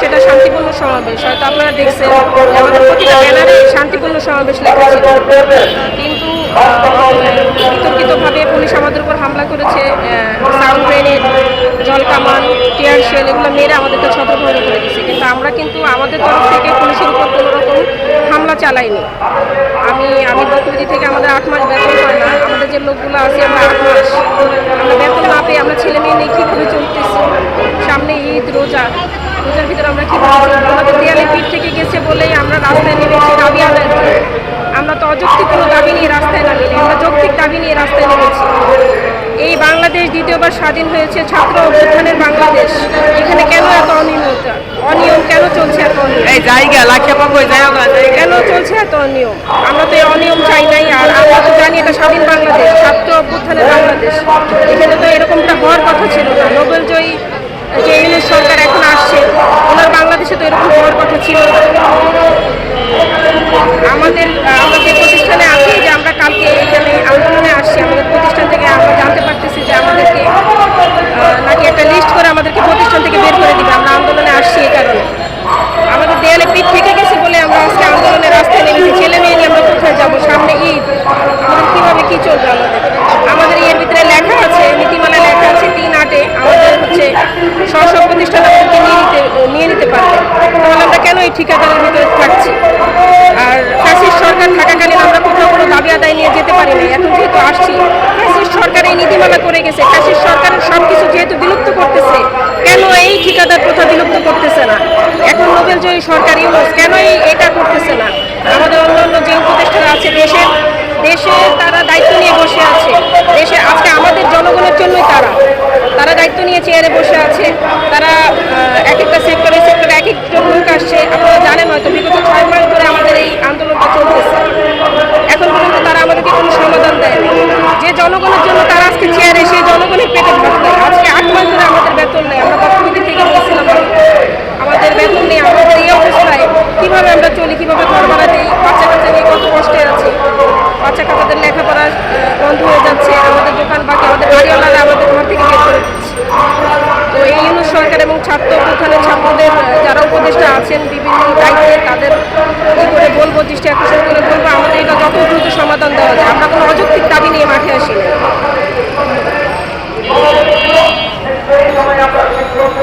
সেটা শান্তিপূর্ণ সমাবেশ। হয়তো আপনারা দেখছেন, আমাদের প্রতিটা ব্যানারে শান্তিপূর্ণ সমাবেশ লেখা ছিল। কিন্তু বিতর্কিতভাবে পুলিশ আমাদের উপর হামলা করেছে সাউন্ড গ্রেনেড, জল কামান, টিয়ার শেল, এগুলো মেরে আমাদেরকে ছত্রভঙ্গ করে দিয়েছে। কিন্তু আমরা কিন্তু আমাদের তরফ থেকে পুলিশের উপর কোনো রকম হামলা চালাইনি। আমি আমি বকুদি থেকে আমাদের আট মাস বেতন হয় না। আমাদের যে লোকগুলো আছে, আমরা আট মাস। আমরা বেতন না পেয়ে আমরা ছেলে মেয়ে নিয়ে কীভাবে চলতেছি? সামনে ঈদ, রোজা। রোজার ভিতরে আমরা আমাদের দেয়ালে পিঠ থেকে গেছে বলেই আমরা রাস্তায় নেমেছি দাবি জন্য আমরা তো অযৌক্তিক কোনো দাবি নিয়ে রাস্তায় নামিনি আমরা যৌক্তিক দাবি নিয়ে রাস্তায় নেমেছি। এই বাংলাদেশ দ্বিতীয়বার স্বাধীন হয়েছে ছাত্র অভ্যুত্থানের বাংলাদেশ। এখানে কেন এত অনিয়মতা? অনিয়ম কেন চলছে এত অনিয়ম? কেন চলছে এত অনিয়ম? আমরা তো এই অনিয়ম চাই নাই আর আমরা তো জানি এটা স্বাধীন বাংলাদেশ ছাত্র অভ্যুত্থানের বাংলাদেশ। এখানে তো এরকমটা হওয়ার কথা ছিল না। নোবেল জয়ী যে সরকার এখন আসছে ওনার বাংলাদেশে তো এরকম হওয়ার কথা ছিল না। আমাদের আহ, আমরা যে প্রতিষ্ঠানে আছি যে আমরা কালকে এখানে আন্দোলনে আসছি আমাদের প্রতিষ্ঠান থেকে আমরা জানতে পারতেছি যে আমাদেরকে আহ, নাকি একটা লিস্ট করে আমাদেরকে প্রতিষ্ঠান থেকে বের করে দিবে আমরা আন্দোলনে আসছি এই কারণে আমাদের দেয়ালে পিঠ থেকে গেছে বলে আমরা আজকে আন্দোলনে রাস্তায় নেমেছি ছেলে মেয়ে নিয়ে আমরা কোথায় যাব সামনে ঈদ আমাদের কীভাবে কী চলবে আমাদের আমাদের এর ভিতরে লেখা আছে নীতিমালা লেখা আছে তিন আটে আমাদের হচ্ছে স্ব স্ব প্রতিষ্ঠান আমাদেরকে নিয়ে নিতে নিয়ে নিতে পারবে তাহলে আমরা কেন এই ঠিকাদারের ভিতরে থাকছি আর ফ্যাসিস্ট সরকার থাকাকালীন আমরা কোথাও কোনো আদায় নিয়ে যেতে পারি না এখন যেহেতু আসছি, ফ্যাসিস্ট সরকার এই নীতিমালা করে গেছে। ফ্যাসিস্ট সরকারের সব কিছু যেহেতু বিলুপ্ত করতেছে, কেন এই ঠিকাদার প্রথা বিলুপ্ত করতেছে না? এখন নোবেল জয়ী সরকার ইউনুস কেন এই এটা করতেছে না? আমাদের অন্য অন্য যে উপদেষ্টারা আছে, দেশের, দেশে তারা দায়িত্ব নিয়ে বসে আছে। দেশে আজকে আমাদের জনগণের জন্যই তারা। তারা দায়িত্ব নিয়ে চেয়ারে বসে জনগণের জন্য তারা আজকে চেয়ারে সেই জনগণের পেটে ভাত দেয়। আজকে আট মাস ধরে আমাদের বেতন নেই। আমরা প্রকৃতি থেকে বলছিলাম, আমাদের বেতন নেই, আমাদের এই অবস্থায় কীভাবে আমরা চলি, কীভাবে ঘর ভাড়া দিই, বাচ্চা কাচ্চা নিয়ে কত কষ্টে আছি। বাচ্চা কাচ্চাদের লেখাপড়া বন্ধ হয়ে যাচ্ছে, আমাদের দোকান বাকি, আমাদের বাড়িওয়ালা আমাদের ঘর থেকে বের করে দিচ্ছে। তো এই জন্য সরকার এবং ছাত্র প্রধানের ছাত্রদের যারা উপদেষ্টা আছেন, বিভিন্ন দায়িত্বে তাদের কী করে বলব, দৃষ্টি আকর্ষণ করে বলব, আমাদের এটা যত দ্রুত সমাধান দেওয়া যায়। আমরা কোনো অযোগ্য দিয়ে মাঠে আসি।